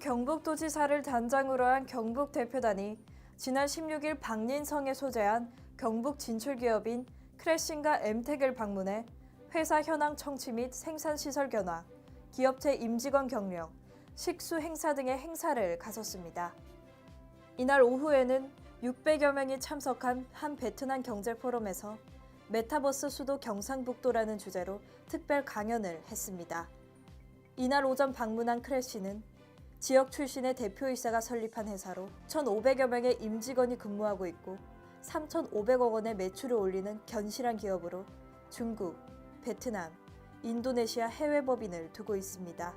경북도지사를 단장으로 한 경북 대표단이 지난 16일 박린성에 소재한 경북 진출 기업인 크래싱과 엠텍을 방문해 회사 현황 청취 및 생산 시설 견학, 기업체 임직원 경력, 식수 행사 등의 행사를 가졌습니다. 이날 오후에는 600여 명이 참석한 한 베트남 경제 포럼에서 메타버스 수도 경상북도라는 주제로 특별 강연을 했습니다. 이날 오전 방문한 크래쉬는 지역 출신의 대표이사가 설립한 회사로 1,500여 명의 임직원이 근무하고 있고 3,500억 원의 매출을 올리는 견실한 기업으로 중국, 베트남, 인도네시아 해외 법인을 두고 있습니다.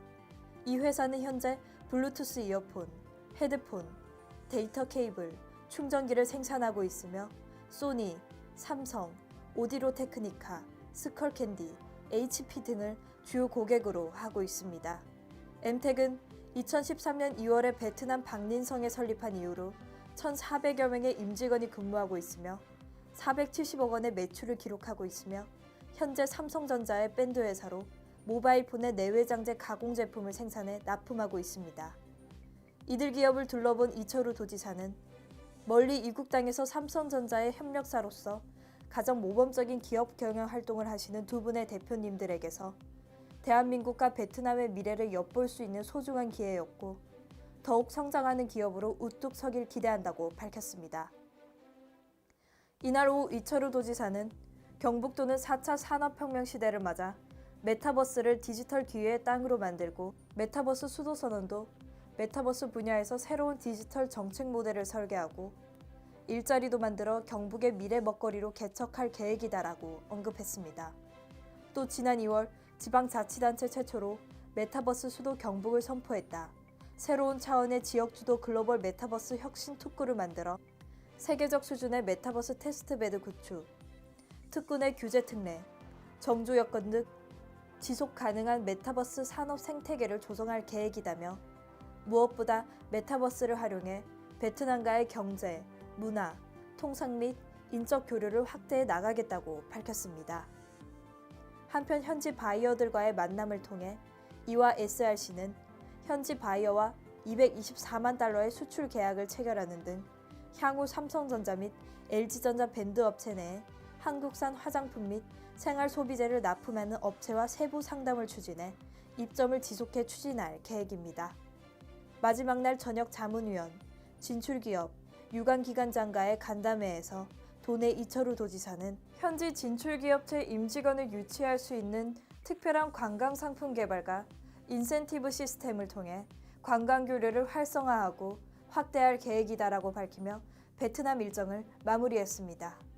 이 회사는 현재 블루투스 이어폰, 헤드폰, 데이터 케이블, 충전기를 생산하고 있으며 소니, 삼성, 오디로 테크니카, 스컬 캔디, HP 등을 주요 고객으로 하고 있습니다. 엠텍은 2013년 2월에 베트남 박린성에 설립한 이후로 1,400여 명의 임직원이 근무하고 있으며 470억 원의 매출을 기록하고 있으며 현재 삼성전자의 밴드 회사로 모바일 폰의 내외장재 가공 제품을 생산해 납품하고 있습니다. 이들 기업을 둘러본 이철우 도지사는 멀리 이국 땅에서 삼성전자의 협력사로서 가장 모범적인 기업 경영 활동을 하시는 두 분의 대표님들에게서 대한민국과 베트남의 미래를 엿볼 수 있는 소중한 기회였고 더욱 성장하는 기업으로 우뚝 서길 기대한다고 밝혔습니다. 이날 오후 이철우 도지사는 경북도는 4차 산업혁명 시대를 맞아 메타버스를 디지털 기회의 땅으로 만들고 메타버스 수도 선언도 메타버스 분야에서 새로운 디지털 정책 모델을 설계하고 일자리도 만들어 경북의 미래 먹거리로 개척할 계획이다라고 언급했습니다. 또 지난 2월 지방자치단체 최초로 메타버스 수도 경북을 선포했다. 새로운 차원의 지역 주도 글로벌 메타버스 혁신 특구를 만들어 세계적 수준의 메타버스 테스트베드 구축, 특군의 규제 특례, 정주 여건 등 지속 가능한 메타버스 산업 생태계를 조성할 계획이다며 무엇보다 메타버스를 활용해 베트남과의 경제, 문화, 통상 및 인적 교류를 확대해 나가겠다고 밝혔습니다. 한편 현지 바이어들과의 만남을 통해 이와 SRC는 현지 바이어와 224만 달러의 수출 계약을 체결하는 등 향후 삼성전자 및 LG전자 밴드 업체 내에 한국산 화장품 및 생활 소비재를 납품하는 업체와 세부 상담을 추진해 입점을 지속해 추진할 계획입니다. 마지막 날 저녁 자문위원, 진출기업, 유관기관장과의 간담회에서 도내 이철우 도지사는 현지 진출 기업체 임직원을 유치할 수 있는 특별한 관광 상품 개발과 인센티브 시스템을 통해 관광 교류를 활성화하고 확대할 계획이다라고 밝히며 베트남 일정을 마무리했습니다.